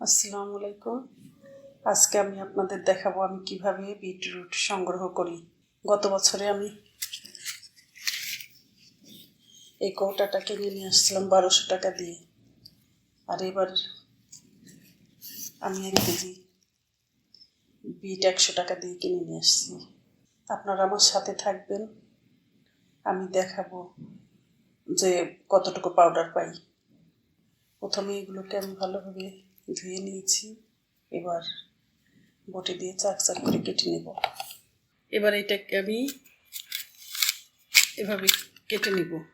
আসসালামু আলাইকুম। আজকে আমি আপনাদের দেখাবো আমি কীভাবে বিটরুট সংগ্রহ করি। গত বছরে আমি এই কৌটাটা কিনে নিয়ে আসছিলাম বারোশো টাকা দিয়ে। আর এবার আমি এক কেজি বিট একশো টাকা দিয়ে কিনে নিয়ে আসছি। আপনারা আমার সাথে থাকবেন। আমি দেখাবো যে কতটুকু পাউডার পাই। প্রথমে এগুলোকে আমি ভালোভাবে ধুয়ে নিয়েছি। এবার বটে দিয়ে চাক চাক করে কেটে নেব। এবার এটাকে আমি এভাবে কেটে নেব।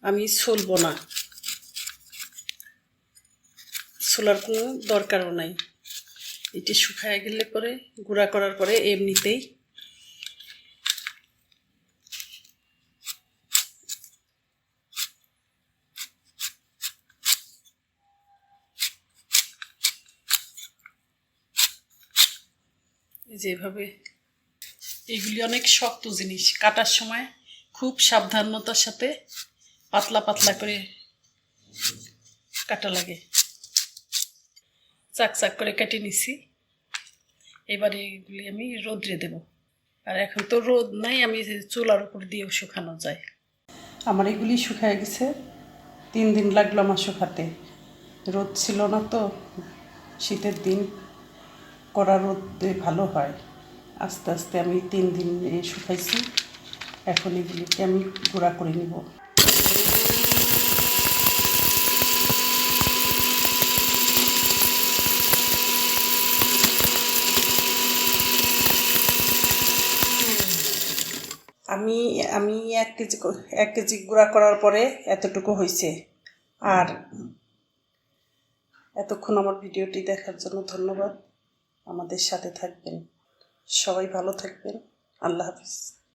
আমি ছলবো না। ছোলার কোনো দরকারও নাই। এটি শুকায় গেলে পরে, গুঁড়া করার পরে এমনিতেই এই যে এগুলি অনেক শক্ত জিনিস। কাটার সময় খুব সাবধানতার সাথে পাতলা পাতলা করে কাটা লাগে। চাক চাক করে কেটে নিছি। এবারে এগুলি আমি রোদ্রে দেব। আর এখন তো রোদ নাই, আমি চুলার উপর দিয়েও শুকানো যায়। আমার এগুলি শুকায় গেছে। তিন দিন লাগল আমার শুকাতে। রোদ ছিল না তো, শীতের দিন। কড়া রোদে ভালো হয়। আস্তে আস্তে আমি তিন দিন শুকাইছি। এখন এগুলিকে আমি গুঁড়া করে নিব। আমি আমি এক কেজি এক কেজি গুঁড়া করার পরে এতটুকু হয়েছে আর এতক্ষণ আমার ভিডিওটি দেখার জন্য ধন্যবাদ। আমাদের সাথে থাকবেন। সবাই ভালো থাকবেন। আল্লাহ হাফিজ।